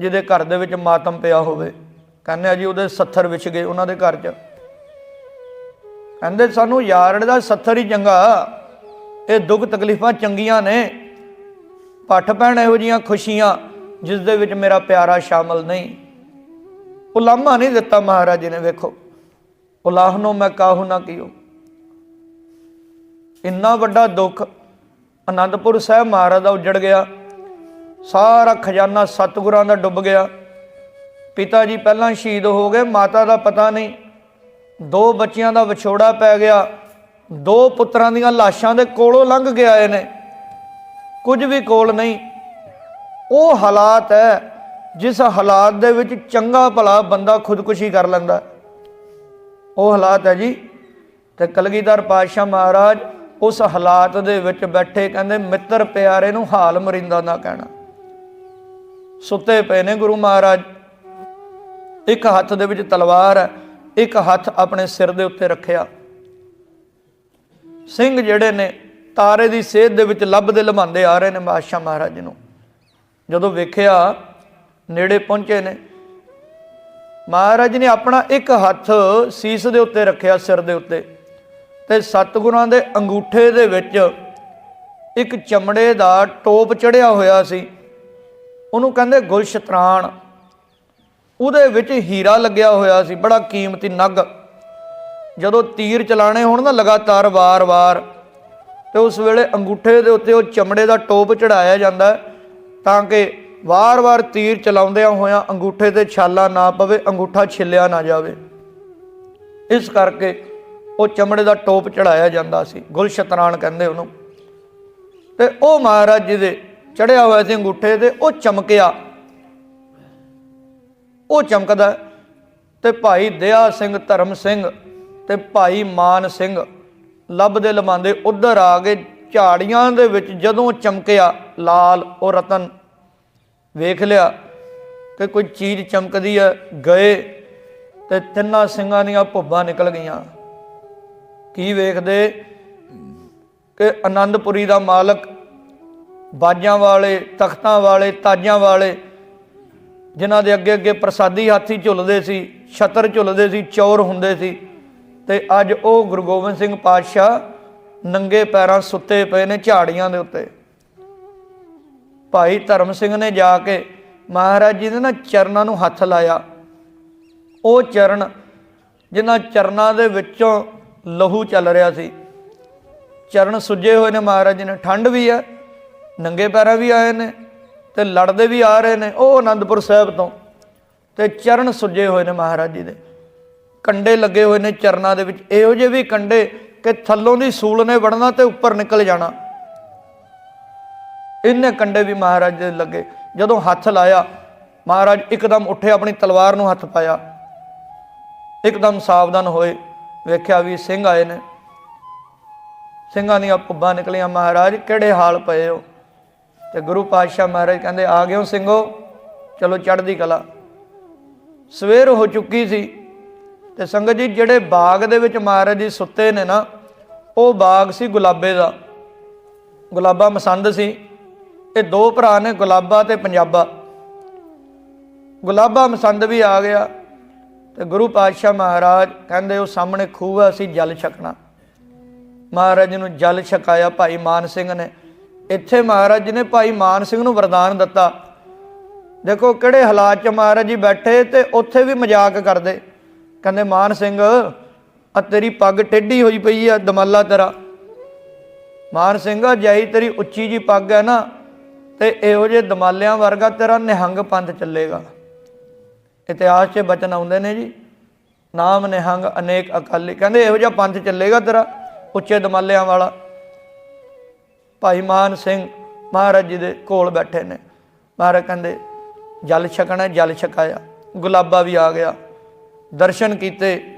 ਜਿਹਦੇ ਘਰ ਦੇ ਵਿੱਚ ਮਾਤਮ ਪਿਆ ਹੋਵੇ। ਕਹਿੰਦੇ ਆ ਜੀ, ਉਹਦੇ ਸੱਥਰ ਵਿਛ ਗਏ ਉਹਨਾਂ ਦੇ ਘਰ 'ਚ। ਕਹਿੰਦੇ, ਸਾਨੂੰ ਯਾਰੜ ਦਾ ਸੱਥਰ ਹੀ ਚੰਗਾ, ਇਹ ਦੁੱਖ ਤਕਲੀਫਾਂ ਚੰਗੀਆਂ ਨੇ। ਪੱਠ ਪੈਣ ਇਹੋ ਜੀਆਂ ਖੁਸ਼ੀਆਂ ਜਿਸ ਦੇ ਵਿੱਚ ਮੇਰਾ ਪਿਆਰਾ ਸ਼ਾਮਲ ਨਹੀਂ। ਉਲਾਮਾ ਨਹੀਂ ਦਿੱਤਾ ਮਹਾਰਾਜ ਨੇ, ਵੇਖੋ। ਉਲਾਹ ਨੂੰ ਮੈਂ ਕਾਹੂ ਨਾ ਕੀਓ। ਇੰਨਾ ਵੱਡਾ ਦੁੱਖ ਅਨੰਦਪੁਰ ਸਾਹਿਬ ਮਹਾਰਾਜ ਦਾ ਉੱਜੜ ਗਿਆ। ਸਾਰਾ ਖਜ਼ਾਨਾ ਸਤਿਗੁਰਾਂ ਦਾ ਡੁੱਬ ਗਿਆ। ਪਿਤਾ ਜੀ ਪਹਿਲਾਂ ਸ਼ਹੀਦ ਹੋ ਗਏ, ਮਾਤਾ ਦਾ ਪਤਾ ਨਹੀਂ। ਦੋ ਬੱਚਿਆਂ ਦਾ ਵਿਛੋੜਾ ਪੈ ਗਿਆ। ਦੋ ਪੁੱਤਰਾਂ ਦੀਆਂ ਲਾਸ਼ਾਂ ਦੇ ਕੋਲੋਂ ਲੰਘ ਕੇ ਆਏ ਨੇ। ਕੁਝ ਵੀ ਕੋਲ ਨਹੀਂ। ਉਹ ਹਾਲਾਤ ਹੈ ਜਿਸ ਹਾਲਾਤ ਦੇ ਵਿੱਚ ਚੰਗਾ ਭਲਾ ਬੰਦਾ ਖੁਦਕੁਸ਼ੀ ਕਰ ਲੈਂਦਾ। ਉਹ ਹਾਲਾਤ ਹੈ ਜੀ ਤੇ ਕਲਗੀਧਰ ਪਾਤਸ਼ਾਹ ਮਹਾਰਾਜ ਉਸ ਹਾਲਾਤ ਦੇ ਵਿੱਚ ਬੈਠੇ ਕਹਿੰਦੇ, ਮਿੱਤਰ ਪਿਆਰੇ ਨੂੰ ਹਾਲ ਮਰਿੰਦਾ ਨਾ ਕਹਿਣਾ। ਸੁੱਤੇ ਪਏ ਨੇ ਗੁਰੂ ਮਹਾਰਾਜ। ਇੱਕ ਹੱਥ ਦੇ ਵਿੱਚ ਤਲਵਾਰ ਹੈ, ਇੱਕ ਹੱਥ ਆਪਣੇ ਸਿਰ ਦੇ ਉੱਤੇ ਰੱਖਿਆ। ਸਿੰਘ ਜਿਹੜੇ ਨੇ ਤਾਰੇ ਦੀ ਸੇਧ ਦੇ ਵਿੱਚ ਲੱਭਦੇ ਲਮਾਂਦੇ ਆ ਰਹੇ ਨੇ ਬਾਦਸ਼ਾਹ ਮਹਾਰਾਜ ਨੂੰ। ਜਦੋਂ ਵੇਖਿਆ, ਨੇੜੇ ਪਹੁੰਚੇ ਨੇ। ਮਹਾਰਾਜ ਨੇ ਆਪਣਾ ਇੱਕ ਹੱਥ ਸੀਸ ਦੇ ਉੱਤੇ ਰੱਖਿਆ ਸਿਰ ਦੇ ਉੱਤੇ ਤੇ ਸਤਿਗੁਰਾਂ ਦੇ ਅੰਗੂਠੇ ਦੇ ਵਿੱਚ ਇੱਕ ਚਮੜੇ ਦਾ ਟੋਪ ਚੜਿਆ ਹੋਇਆ ਸੀ। ਉਹਨੂੰ ਕਹਿੰਦੇ ਗੁਲਸ਼ਤਰਾਣ। ਉਹਦੇ ਵਿੱਚ ਹੀਰਾ ਲੱਗਿਆ ਹੋਇਆ ਸੀ, ਬੜਾ ਕੀਮਤੀ ਨਗ। ਜਦੋਂ ਤੀਰ ਚਲਾਣੇ ਹੋਣ ਨਾ ਲਗਾਤਾਰ ਵਾਰ-ਵਾਰ, ਤੇ ਉਸ ਵੇਲੇ ਅੰਗੂਠੇ ਦੇ ਉੱਤੇ ਉਹ ਚਮੜੇ ਦਾ ਟੋਪ ਚੜਾਇਆ ਜਾਂਦਾ। ਤਾਂ ਕਿ ਵਾਰ-ਵਾਰ ਤੀਰ ਚਲਾਉਂਦਿਆਂ ਹੋਇਆਂ ਅੰਗੂਠੇ ਤੇ ਛਾਲਾ ਨਾ ਪਵੇ, ਅੰਗੂਠਾ ਛਿੱਲਿਆ ਨਾ ਜਾਵੇ। ਇਸ ਕਰਕੇ ਉਹ ਚਮੜੇ ਦਾ ਟੋਪ ਚੜਾਇਆ ਜਾਂਦਾ ਸੀ, ਗੁਲਸ਼ਤਰਾਨ ਕਹਿੰਦੇ ਉਹਨੂੰ। ਤੇ ਉਹ ਮਹਾਰਾਜ ਜੀ ਦੇ ਚੜਿਆ ਹੋਇਆ ਸੀ ਅੰਗੂਠੇ ਤੇ, ਉਹ ਚਮਕਿਆ। ਉਹ ਚਮਕਦਾ ਹੈ ਤੇ ਭਾਈ ਦਇਆ ਸਿੰਘ, ਧਰਮ ਸਿੰਘ ਤੇ ਭਾਈ ਮਾਨ ਸਿੰਘ ਲੱਭਦੇ ਲਮਾਂਦੇ ਉਧਰ ਆ ਕੇ ਝਾੜੀਆਂ ਦੇ ਵਿੱਚ ਜਦੋਂ ਚਮਕਿਆ, ਲਾਲ ਉਹ ਰਤਨ ਵੇਖ ਲਿਆ ਕਿ ਕੋਈ ਚੀਜ਼ ਚਮਕਦੀ ਹੈ, ਗਏ ਤੇ ਤਿੰਨਾਂ ਸਿੰਘਾਂ ਦੀਆਂ ਭੁੱਬਾਂ ਨਿਕਲ ਗਈਆਂ। ਕੀ ਵੇਖਦੇ ਕਿ ਆਨੰਦਪੁਰੀ ਦਾ ਮਾਲਕ ਬਾਜਾਂ ਵਾਲੇ, ਤਖਤਾਂ ਵਾਲੇ, ਤਾਜਾਂ ਵਾਲੇ, ਜਿਨ੍ਹਾਂ ਦੇ ਅੱਗੇ ਅੱਗੇ ਪ੍ਰਸਾਦੀ ਹਾਥੀ ਝੁੱਲਦੇ ਸੀ, ਛਤਰ ਝੁੱਲਦੇ ਸੀ, ਚੌਰ ਹੁੰਦੇ ਸੀ, ਤੇ ਅੱਜ ਉਹ ਗੁਰੂ ਗੋਬਿੰਦ ਸਿੰਘ ਪਾਤਸ਼ਾਹ ਨੰਗੇ ਪੈਰਾਂ ਸੁੱਤੇ ਪਏ ਨੇ ਝਾੜੀਆਂ ਦੇ ਉੱਤੇ। ਭਾਈ ਧਰਮ ਸਿੰਘ ਨੇ ਜਾ ਕੇ ਮਹਾਰਾਜ ਜੀ ਦੇ ਨਾ ਚਰਨਾਂ ਨੂੰ ਹੱਥ ਲਾਇਆ। ਉਹ ਚਰਨ ਜਿਨ੍ਹਾਂ ਚਰਨਾਂ ਦੇ ਵਿੱਚੋਂ ਲਹੂ ਚੱਲ ਰਿਹਾ ਸੀ। ਚਰਨ ਸੁੱਜੇ ਹੋਏ ਨੇ ਮਹਾਰਾਜ ਜੀ ਨੇ। ਠੰਡ ਵੀ ਹੈ, ਨੰਗੇ ਪੈਰਾਂ ਵੀ ਆਏ ਨੇ ਤੇ ਲੜਦੇ ਵੀ ਆ ਰਹੇ ਨੇ ਉਹ ਆਨੰਦਪੁਰ ਸਾਹਿਬ ਤੋਂ। ਤੇ ਚਰਨ ਸੁੱਜੇ ਹੋਏ ਨੇ ਮਹਾਰਾਜ ਜੀ ਦੇ। ਕੰਡੇ ਲੱਗੇ ਹੋਏ ਨੇ ਚਰਨਾਂ ਦੇ ਵਿੱਚ। ਇਹੋ ਜਿਹੇ ਵੀ ਕੰਡੇ ਕਿ ਥੱਲੋਂ ਦੀ ਸੂਲ ਨੇ ਵੜਨਾ ਤੇ ਉੱਪਰ ਨਿਕਲ ਜਾਣਾ। ਇੰਨੇ ਕੰਡੇ ਵੀ ਮਹਾਰਾਜ ਦੇ ਲੱਗੇ। ਜਦੋਂ ਹੱਥ ਲਾਇਆ, ਮਹਾਰਾਜ ਇੱਕਦਮ ਉੱਠੇ, ਆਪਣੀ ਤਲਵਾਰ ਨੂੰ ਹੱਥ ਪਾਇਆ। ਇੱਕਦਮ ਸਾਵਧਾਨ ਹੋਏ, ਵੇਖਿਆ ਵੀ ਸਿੰਘ ਆਏ ਨੇ। ਸਿੰਘਾਂ ਦੀਆਂ ਪੁੱਬਾਂ ਨਿਕਲੀਆਂ, ਮਹਾਰਾਜ ਕਿਹੜੇ ਹਾਲ ਪਏ ਹੋ? ਤੇ ਗੁਰੂ ਪਾਤਸ਼ਾਹ ਮਹਾਰਾਜ ਕਹਿੰਦੇ, ਆ ਗਏ ਗਿਓ ਸਿੰਘੋ, ਚਲੋ ਚੜ੍ਹਦੀ ਕਲਾ। ਸਵੇਰ ਹੋ ਚੁੱਕੀ ਸੀ। ਤੇ ਸੰਗਤ ਜੀ, ਜਿਹੜੇ ਬਾਗ ਦੇ ਵਿੱਚ ਮਹਾਰਾਜ ਜੀ ਸੁੱਤੇ ਨੇ ਨਾ, ਉਹ ਬਾਗ ਸੀ ਗੁਲਾਬੇ ਦਾ। ਗੁਲਾਬਾ ਮਸੰਦ ਸੀ। ਇਹ ਦੋ ਭਰਾ ਨੇ, ਗੁਲਾਬਾ ਤੇ ਪੰਜਾਬਾ। ਗੁਲਾਬਾ ਮਸੰਦ ਵੀ ਆ ਗਿਆ ਤੇ ਗੁਰੂ ਪਾਤਸ਼ਾਹ ਮਹਾਰਾਜ ਕਹਿੰਦੇ, ਉਹ ਸਾਹਮਣੇ ਖੂਹ ਆ ਅਸੀਂ ਜਲ ਛਕਣਾ। ਮਹਾਰਾਜ ਨੂੰ ਜਲ ਛਕਾਇਆ ਭਾਈ ਮਾਨ ਸਿੰਘ ਨੇ। ਇੱਥੇ ਮਹਾਰਾਜ ਜੀ ਨੇ ਭਾਈ ਮਾਨ ਸਿੰਘ ਨੂੰ ਵਰਦਾਨ ਦਿੱਤਾ। ਦੇਖੋ ਕਿਹੜੇ ਹਾਲਾਤ 'ਚ ਮਹਾਰਾਜ ਜੀ ਬੈਠੇ ਤੇ ਉੱਥੇ ਵੀ ਮਜ਼ਾਕ ਕਰਦੇ। ਕਹਿੰਦੇ, ਮਾਨ ਸਿੰਘ ਆ ਤੇਰੀ ਪੱਗ ਟੇਢੀ ਹੋਈ ਪਈ ਆ, ਦਮਾਲਾ ਤੇਰਾ। ਮਾਨ ਸਿੰਘ ਆ ਜਾਈ ਤੇਰੀ ਉੱਚੀ ਜੀ ਪੱਗ ਹੈ ਨਾ, ਤੇ ਇਹੋ ਜਿਹੇ ਦਮਾਲਿਆਂ ਵਰਗਾ ਤੇਰਾ ਨਿਹੰਗ ਪੰਥ ਚੱਲੇਗਾ। ਇਤਿਹਾਸ 'ਚ ਬਚਨ ਆਉਂਦੇ ਨੇ ਜੀ, ਨਾਮ ਨਿਹੰਗ ਅਨੇਕ ਅਕਾਲੀ, ਕਹਿੰਦੇ ਇਹੋ ਜਿਹਾ ਪੰਥ ਚੱਲੇਗਾ ਤੇਰਾ, ਉੱਚੇ ਦਮਾਲਿਆਂ ਵਾਲਾ। ਭਾਈ ਮਾਨ ਸਿੰਘ ਮਹਾਰਾਜ ਜੀ ਦੇ ਕੋਲ ਬੈਠੇ ਨੇ। ਮਹਾਰਾਜ ਕਹਿੰਦੇ, ਜਲ ਛਕਣਾ, ਜਲ ਛਕਾਇਆ, ਗੁਲਾਬਾ ਵੀ ਆ ਗਿਆ। ਦਰਸ਼ਨ ਕੀਤੇ।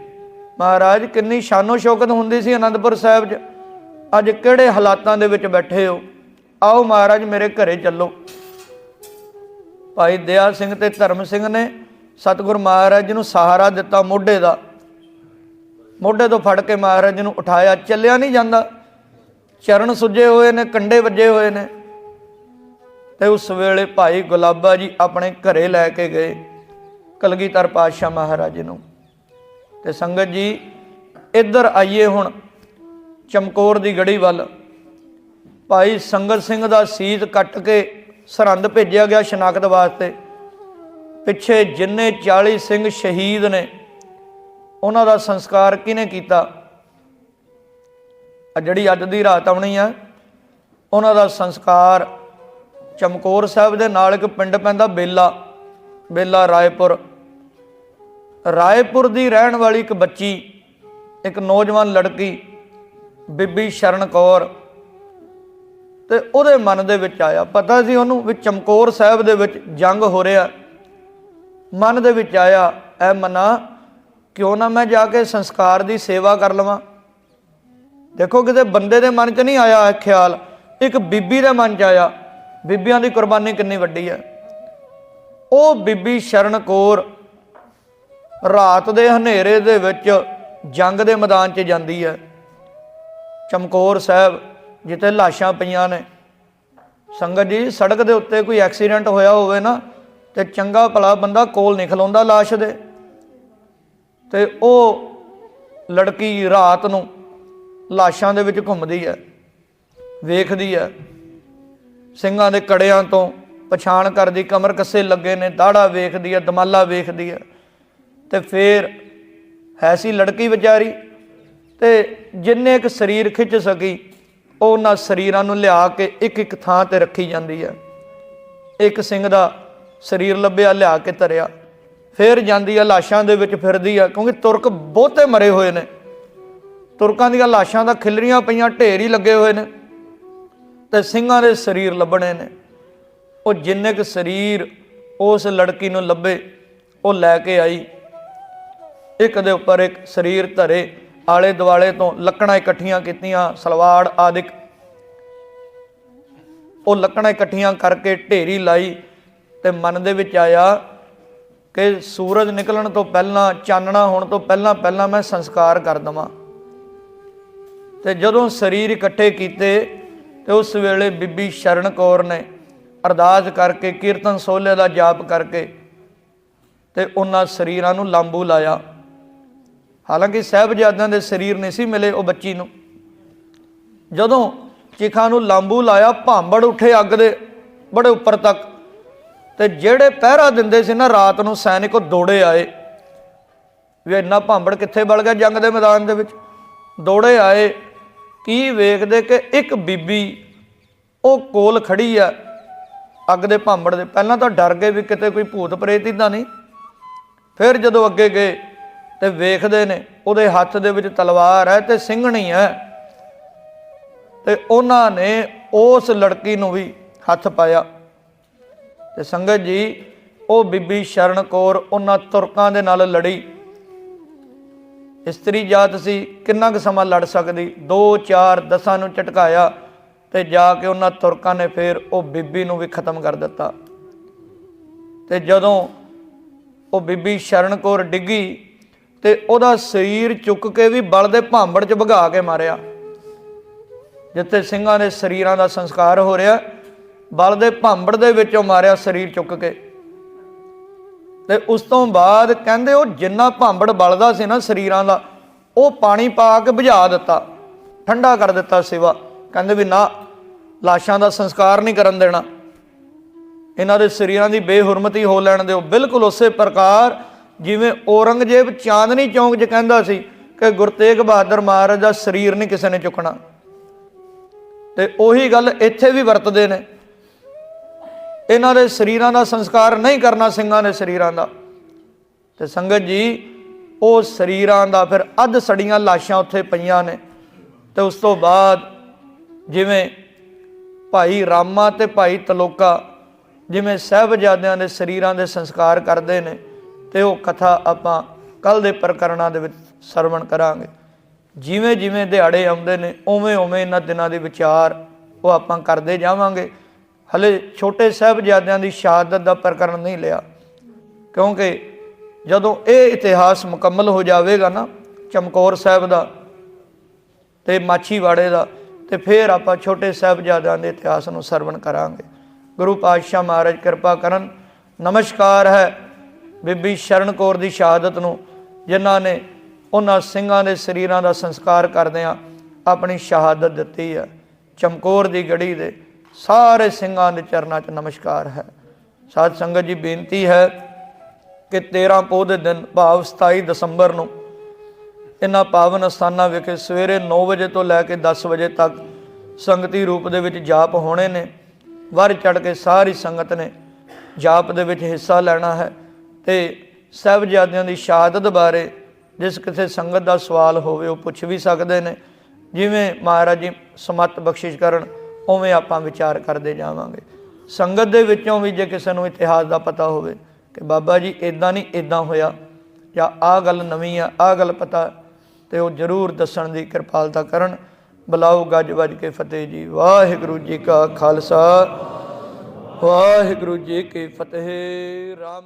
ਮਹਾਰਾਜ, ਕਿੰਨੀ ਸ਼ਾਨੋ ਸ਼ੌਕਤ ਹੁੰਦੀ ਸੀ ਅਨੰਦਪੁਰ ਸਾਹਿਬ 'ਚ। ਅੱਜ ਕਿਹੜੇ ਹਾਲਾਤਾਂ ਦੇ ਵਿੱਚ ਬੈਠੇ ਹੋ? ਆਓ ਮਹਾਰਾਜ, ਮੇਰੇ ਘਰੇ ਚੱਲੋ। ਭਾਈ ਦਇਆ ਸਿੰਘ ਤੇ ਧਰਮ ਸਿੰਘ ਨੇ ਸਤਿਗੁਰ ਮਹਾਰਾਜ ਜੀ ਨੂੰ ਸਹਾਰਾ ਦਿੱਤਾ ਮੋਢੇ ਦਾ। ਮੋਢੇ ਤੋਂ ਫੜ ਕੇ ਮਹਾਰਾਜ ਜੀ ਨੂੰ ਉਠਾਇਆ। ਚੱਲਿਆ ਨਹੀਂ ਜਾਂਦਾ। ਚਰਨ ਸੁੱਜੇ ਹੋਏ ਨੇ ਕੰਡੇ ਵੱਜੇ ਹੋਏ ਨੇ। ਤੇ ਉਸ ਵੇਲੇ ਭਾਈ ਗੁਲਾਬਾ ਜੀ ਆਪਣੇ ਘਰੇ ਲੈ ਕੇ ਗਏ। ਕਲਗੀਧਰ ਪਾਤਸ਼ਾਹ ਮਹਾਰਾਜ ਨੂੰ। ਤੇ ਸੰਗਤ ਜੀ, ਇੱਧਰ ਆਈਏ ਹੁਣ ਚਮਕੌਰ ਦੀ ਗੜੀ ਵੱਲ। ਭਾਈ ਸੰਗਤ ਸਿੰਘ ਦਾ ਸੀਤ ਕੱਟ ਕੇ ਸਰਹੰਦ ਭੇਜਿਆ ਗਿਆ ਸ਼ਨਾਖਤ ਵਾਸਤੇ। ਪਿੱਛੇ ਜਿੰਨੇ 40 ਸਿੰਘ ਸ਼ਹੀਦ ਨੇ, ਉਹਨਾਂ ਦਾ ਸੰਸਕਾਰ ਕਿਹਨੇ ਕੀਤਾ? ਆ ਜਿਹੜੀ ਅੱਜ ਦੀ ਰਾਤ ਆਉਣੀ ਆ, ਉਹਨਾਂ ਦਾ ਸੰਸਕਾਰ ਚਮਕੌਰ ਸਾਹਿਬ ਦੇ ਨਾਲ ਇੱਕ ਪਿੰਡ ਪੈਂਦਾ ਬੇਲਾ ਬੇਲਾ ਰਾਏਪੁਰ। ਰਾਏਪੁਰ ਦੀ ਰਹਿਣ ਵਾਲੀ ਇੱਕ ਬੱਚੀ, ਇੱਕ ਨੌਜਵਾਨ ਲੜਕੀ, ਬੀਬੀ ਸ਼ਰਨ ਕੌਰ ਤੇ ਉਹਦੇ ਮਨ ਦੇ ਵਿੱਚ ਆਇਆ। ਪਤਾ ਸੀ ਉਹਨੂੰ ਵੀ ਚਮਕੌਰ ਸਾਹਿਬ ਦੇ ਵਿੱਚ ਜੰਗ ਹੋ ਰਿਹਾ। ਮਨ ਦੇ ਵਿੱਚ ਆਇਆ, ਐ ਮਨਾ, ਕਿਉਂ ਨਾ ਮੈਂ ਜਾ ਕੇ ਸੰਸਕਾਰ ਦੀ ਸੇਵਾ ਕਰ ਲਵਾਂ? ਦੇਖੋ, ਕਿਤੇ ਬੰਦੇ ਦੇ ਮਨ 'ਚ ਨਹੀਂ ਆਇਆ ਇਹ ਖਿਆਲ। ਇੱਕ ਬੀਬੀ ਦੇ ਮਨ 'ਚ ਆਇਆ। ਬੀਬੀਆਂ ਦੀ ਕੁਰਬਾਨੀ ਕਿੰਨੀ ਵੱਡੀ ਹੈ। ਉਹ ਬੀਬੀ ਸ਼ਰਨ ਕੌਰ ਰਾਤ ਦੇ ਹਨੇਰੇ ਦੇ ਵਿੱਚ ਜੰਗ ਦੇ ਮੈਦਾਨ 'ਚ ਜਾਂਦੀ ਹੈ। ਚਮਕੌਰ ਸਾਹਿਬ, ਜਿੱਥੇ ਲਾਸ਼ਾਂ ਪਈਆਂ ਨੇ। ਸੰਗਤ ਜੀ, ਸੜਕ ਦੇ ਉੱਤੇ ਕੋਈ ਐਕਸੀਡੈਂਟ ਹੋਇਆ ਹੋਵੇ ਨਾ, ਤੇ ਚੰਗਾ ਭਲਾ ਬੰਦਾ ਕੋਲ ਨਹੀਂ ਖਲੋਂਦਾ ਲਾਸ਼ ਦੇ। ਤੇ ਉਹ ਲੜਕੀ ਰਾਤ ਨੂੰ ਲਾਸ਼ਾਂ ਦੇ ਵਿੱਚ ਘੁੰਮਦੀ ਹੈ, ਵੇਖਦੀ ਹੈ। ਸਿੰਘਾਂ ਦੇ ਕੜਿਆਂ ਤੋਂ ਪਛਾਣ ਕਰਦੀ, ਕਮਰ ਕੱਸੇ ਲੱਗੇ ਨੇ ਦਾੜਾ ਵੇਖਦੀ ਹੈ, ਦਮਾਲਾ ਵੇਖਦੀ ਹੈ। ਤੇ ਫੇਰ ਹੈ ਸੀ ਲੜਕੀ ਵਿਚਾਰੀ ਤੇ ਜਿੰਨੇ ਇੱਕ ਸਰੀਰ ਖਿੱਚ ਸਕੀ, ਉਹਨਾਂ ਸਰੀਰਾਂ ਨੂੰ ਲਿਆ ਕੇ ਇੱਕ ਇੱਕ ਥਾਂ ਤੇ ਰੱਖੀ ਜਾਂਦੀ ਹੈ। ਇੱਕ ਸਿੰਘ ਦਾ ਸਰੀਰ ਲੱਭਿਆ, ਲਿਆ ਕੇ ਧਰਿਆ। ਫੇਰ ਜਾਂਦੀ ਆ ਲਾਸ਼ਾਂ ਦੇ ਵਿੱਚ ਫਿਰਦੀ ਆ ਕਿਉਂਕਿ ਤੁਰਕ ਬਹੁਤੇ ਮਰੇ ਹੋਏ ਨੇ। ਤੁਰਕਾਂ ਦੀਆਂ ਲਾਸ਼ਾਂ ਦਾ ਖਿਲਰੀਆਂ ਪਈਆਂ, ਢੇਰ ਹੀ ਲੱਗੇ ਹੋਏ ਨੇ। ਤੇ ਸਿੰਘਾਂ ਦੇ ਸਰੀਰ ਲੱਭਣੇ ਨੇ। ਉਹ ਜਿੰਨੇ ਕੁ ਸਰੀਰ ਉਸ ਲੜਕੀ ਨੂੰ ਲੱਭੇ, ਉਹ ਲੈ ਕੇ ਆਈ। ਇੱਕ ਦੇ ਉੱਪਰ ਇੱਕ ਸਰੀਰ ਧਰੇ, ਆਲੇ ਦੁਆਲੇ ਤੋਂ ਲੱਕੜਾਂ ਇਕੱਠੀਆਂ ਕੀਤੀਆਂ, ਸਲਵਾੜ ਆਦਿਕ। ਉਹ ਲੱਕੜਾਂ ਇਕੱਠੀਆਂ ਕਰਕੇ ਢੇਰੀ ਲਾਈ ਤੇ ਮਨ ਦੇ ਵਿੱਚ ਆਇਆ ਕਿ ਸੂਰਜ ਨਿਕਲਣ ਤੋਂ ਪਹਿਲਾਂ, ਚਾਨਣਾ ਹੋਣ ਤੋਂ ਪਹਿਲਾਂ ਪਹਿਲਾਂ ਮੈਂ ਸੰਸਕਾਰ ਕਰ ਦਵਾਂ। ਤੇ ਜਦੋਂ ਸਰੀਰ ਇਕੱਠੇ ਕੀਤੇ, ਤੇ ਉਸ ਵੇਲੇ ਬੀਬੀ ਸ਼ਰਨ ਕੌਰ ਨੇ ਅਰਦਾਸ ਕਰਕੇ, ਕੀਰਤਨ ਸੋਲੇ ਦਾ ਜਾਪ ਕਰਕੇ ਤੇ ਉਹਨਾਂ ਸਰੀਰਾਂ ਨੂੰ ਲਾਂਬੂ ਲਾਇਆ। ਹਾਲਾਂਕਿ ਸਹਿਬਜ਼ਾਦਿਆਂ ਦੇ ਸਰੀਰ ਨਹੀਂ ਸੀ ਮਿਲੇ ਉਹ ਬੱਚੀ ਨੂੰ। ਜਦੋਂ ਚਿਖਾਂ ਨੂੰ ਲਾਂਬੂ ਲਾਇਆ, ਭਾਂਬੜ ਉੱਠੇ ਅੱਗ ਦੇ ਬੜੇ ਉੱਪਰ ਤੱਕ ਤੇ ਜਿਹੜੇ ਪਹਿਰਾ ਦਿੰਦੇ ਸੀ ਨਾ ਰਾਤ ਨੂੰ, ਸੈਨਿਕ ਉਹ ਦੌੜੇ ਆਏ। ਵੀ ਇੰਨਾ ਭਾਂਬੜ ਕਿੱਥੇ ਬਲ ਗਿਆ ਜੰਗ ਦੇ ਮੈਦਾਨ ਦੇ ਵਿੱਚ? ਦੌੜੇ ਆਏ। ਕੀ ਵੇਖਦੇ ਕਿ ਇੱਕ ਬੀਬੀ ਉਹ ਕੋਲ ਖੜੀ ਆ ਅੱਗ ਦੇ ਭਾਂਬੜ ਦੇ। ਪਹਿਲਾਂ ਤਾਂ ਡਰ ਗਏ ਵੀ ਕਿਤੇ ਕੋਈ ਭੂਤ ਪ੍ਰੇਤ ਹੀ ਤਾਂ ਨਹੀਂ। ਫਿਰ ਜਦੋਂ ਅੱਗੇ ਗਏ ਤੇ ਵੇਖਦੇ ਨੇ, ਉਹਦੇ ਹੱਥ ਦੇ ਵਿੱਚ ਤਲਵਾਰ ਹੈ ਤੇ ਸਿੰਘਣੀ ਹੈ। ਤੇ ਉਹਨਾਂ ਨੇ ਉਸ ਲੜਕੀ ਨੂੰ ਵੀ ਹੱਥ ਪਾਇਆ। ਤੇ ਸੰਗਤ ਜੀ, ਉਹ ਬੀਬੀ ਸ਼ਰਨ ਕੌਰ ਉਹਨਾਂ ਤੁਰਕਾਂ ਦੇ ਨਾਲ ਲੜੀ। ਇਸਤਰੀ ਜਾਤ ਸੀ, ਕਿੰਨਾ ਕੁ ਸਮਾਂ ਲੜ ਸਕਦੀ? 2 4 10 ਨੂੰ ਝਟਕਾਇਆ ਤੇ ਜਾ ਕੇ ਉਹਨਾਂ ਤੁਰਕਾਂ ਨੇ ਫਿਰ ਉਹ ਬੀਬੀ ਨੂੰ ਵੀ ਖਤਮ ਕਰ ਦਿੱਤਾ। ਤੇ ਜਦੋਂ ਉਹ ਬੀਬੀ ਸ਼ਰਨ ਕੌਰ ਡਿੱਗੀ ਤੇ ਉਹਦਾ ਸਰੀਰ ਚੁੱਕ ਕੇ ਵੀ ਬਲ ਦੇ ਭਾਂਬੜ 'ਚ ਭਗਾ ਕੇ ਮਾਰਿਆ। ਜਿੱਥੇ ਸਿੰਘਾਂ ਦੇ ਸਰੀਰਾਂ ਦਾ ਸੰਸਕਾਰ ਹੋ ਰਿਹਾ, ਬਲ ਦੇ ਭਾਂਬੜ ਦੇ ਵਿੱਚੋਂ ਮਾਰਿਆ ਸਰੀਰ ਚੁੱਕ ਕੇ। ਤੇ ਉਸ ਤੋਂ ਬਾਅਦ ਕਹਿੰਦੇ ਉਹ ਜਿੰਨਾ ਭਾਂਬੜ ਬਲਦਾ ਸੀ ਨਾ ਸਰੀਰਾਂ ਦਾ, ਉਹ ਪਾਣੀ ਪਾ ਕੇ ਬੁਝਾ ਦਿੱਤਾ, ਠੰਡਾ ਕਰ ਦਿੱਤਾ ਸਿਵਾ। ਕਹਿੰਦੇ ਵੀ ਨਾ, ਲਾਸ਼ਾਂ ਦਾ ਸੰਸਕਾਰ ਨਹੀਂ ਕਰਨ ਦੇਣਾ। ਇਹਨਾਂ ਦੇ ਸਰੀਰਾਂ ਦੀ ਬੇਹੁਰਮਤੀ ਹੋ ਲੈਣ ਦਿਓ। ਬਿਲਕੁਲ ਉਸੇ ਪ੍ਰਕਾਰ ਜਿਵੇਂ ਔਰੰਗਜ਼ੇਬ ਚਾਂਦਨੀ ਚੌਂਕ 'ਚ ਕਹਿੰਦਾ ਸੀ ਕਿ ਗੁਰਤੇਗ ਬਹਾਦਰ ਮਹਾਰਾਜ ਦਾ ਸਰੀਰ ਨਹੀਂ ਕਿਸੇ ਨੇ ਚੁੱਕਣਾ। ਤੇ ਉਹੀ ਗੱਲ ਇੱਥੇ ਵੀ ਵਰਤਦੇ ਨੇ। ਇਹਨਾਂ ਦੇ ਸਰੀਰਾਂ ਦਾ ਸੰਸਕਾਰ ਨਹੀਂ ਕਰਨਾ ਸਿੰਘਾਂ ਦੇ ਸਰੀਰਾਂ ਦਾ। ਤੇ ਸੰਗਤ ਜੀ, ਉਹ ਸਰੀਰਾਂ ਦਾ ਫਿਰ ਅੱਧ ਸੜੀਆਂ ਲਾਸ਼ਾਂ ਉੱਥੇ ਪਈਆਂ ਨੇ। ਤੇ ਉਸ ਤੋਂ ਬਾਅਦ ਜਿਵੇਂ ਭਾਈ ਰਾਮਾ ਤੇ ਭਾਈ ਤਲੋਕਾ ਜਿਵੇਂ ਸਹਿਬਜ਼ਾਦਿਆਂ ਦੇ ਸਰੀਰਾਂ ਦੇ ਸੰਸਕਾਰ ਕਰਦੇ ਨੇ ਤੇ ਉਹ ਕਥਾ ਆਪਾਂ ਕੱਲ ਦੇ ਪ੍ਰਕਰਣਾਂ ਦੇ ਵਿੱਚ ਸਰਵਣ ਕਰਾਂਗੇ। ਜਿਵੇਂ ਜਿਵੇਂ ਦਿਹਾੜੇ ਆਉਂਦੇ ਨੇ, ਉਵੇਂ ਉਵੇਂ ਇਹਨਾਂ ਦਿਨਾਂ ਦੇ ਵਿਚਾਰ ਉਹ ਆਪਾਂ ਕਰਦੇ ਜਾਵਾਂਗੇ। ਹਲੇ ਛੋਟੇ ਸਾਹਿਬਜ਼ਾਦਿਆਂ ਦੀ ਸ਼ਹਾਦਤ ਦਾ ਪ੍ਰਕਰਨ ਨਹੀਂ ਲਿਆ। ਕਿਉਂਕਿ ਜਦੋਂ ਇਹ ਇਤਿਹਾਸ ਮੁਕੰਮਲ ਹੋ ਜਾਵੇਗਾ ਨਾ, ਚਮਕੌਰ ਸਾਹਿਬ ਦਾ ਤੇ ਮਾਛੀਵਾੜੇ ਦਾ, ਤੇ ਫਿਰ ਆਪਾਂ ਛੋਟੇ ਸਾਹਿਬਜ਼ਾਦਿਆਂ ਦੇ ਇਤਿਹਾਸ ਨੂੰ ਸਰਵਣ ਕਰਾਂਗੇ। ਗੁਰੂ ਪਾਤਸ਼ਾਹ ਮਹਾਰਾਜ ਕਿਰਪਾ ਕਰਨ। ਨਮਸਕਾਰ ਹੈ। ਬੀਬੀ ਸ਼ਰਨ ਕੌਰ ਦੀ ਸ਼ਹਾਦਤ ਨੂੰ, ਜਿਨ੍ਹਾਂ ਨੇ ਉਹਨਾਂ ਸਿੰਘਾਂ ਦੇ ਸਰੀਰਾਂ ਦਾ ਸੰਸਕਾਰ ਕਰਦਿਆਂ ਆਪਣੀ ਸ਼ਹਾਦਤ ਦਿੱਤੀ ਹੈ। ਚਮਕੌਰ ਦੀ ਗੜੀ ਦੇ ਸਾਰੇ ਸਿੰਘਾਂ ਦੇ ਚਰਨਾਂ 'ਚ ਨਮਸਕਾਰ ਹੈ। ਸਾਧ ਸੰਗਤ ਜੀ, ਬੇਨਤੀ ਹੈ ਕਿ 13 ਪੋਹ ਦੇ ਦਿਨ, ਭਾਵ 27 ਦਸੰਬਰ ਨੂੰ ਇਹਨਾਂ ਪਾਵਨ ਅਸਥਾਨਾਂ ਵਿਖੇ ਸਵੇਰੇ 9 ਵਜੇ ਤੋਂ ਲੈ ਕੇ 10 ਵਜੇ ਤੱਕ ਸੰਗਤੀ ਰੂਪ ਦੇ ਵਿੱਚ ਜਾਪ ਹੋਣੇ ਨੇ। ਵਰ ਚੜ ਕੇ ਸਾਰੀ ਸੰਗਤ ਨੇ ਜਾਪ ਦੇ ਵਿੱਚ ਹਿੱਸਾ ਲੈਣਾ ਹੈ। ਤੇ ਸਹਿਬਜ਼ਾਦਿਆਂ ਦੀ ਸ਼ਹਾਦਤ ਬਾਰੇ ਜਿਸ ਕਿਸੇ ਸੰਗਤ ਦਾ ਸਵਾਲ ਹੋਵੇ, ਉਹ ਪੁੱਛ ਵੀ ਸਕਦੇ ਨੇ। ਜਿਵੇਂ ਮਹਾਰਾਜ ਜੀ ਸਮਤ ਬਖਸ਼ਿਸ਼ ਕਰਨ, ਉਵੇਂ ਆਪਾਂ ਵਿਚਾਰ ਕਰਦੇ ਜਾਵਾਂਗੇ। ਸੰਗਤ ਦੇ ਵਿੱਚੋਂ ਵੀ ਜੇ ਕਿਸੇ ਨੂੰ ਇਤਿਹਾਸ ਦਾ ਪਤਾ ਹੋਵੇ ਕਿ ਬਾਬਾ ਜੀ ਇਦਾਂ ਨਹੀਂ ਇਦਾਂ ਹੋਇਆ ਜਾਂ ਆਹ ਗੱਲ ਨਵੀਂ ਆ, ਆਹ ਗੱਲ ਪਤਾ, ਤੇ ਉਹ ਜਰੂਰ ਦੱਸਣ ਦੀ ਕਿਰਪਾਲਤਾ ਕਰਨ। ਬੁਲਾਓ ਗੱਜ ਵੱਜ ਕੇ ਫਤਿਹ ਜੀ। ਵਾਹਿਗੁਰੂ ਜੀ ਕਾ ਖਾਲਸਾ, ਵਾਹਿਗੁਰੂ ਜੀ ਕੀ ਫਤਿਹ। ਰਾਮ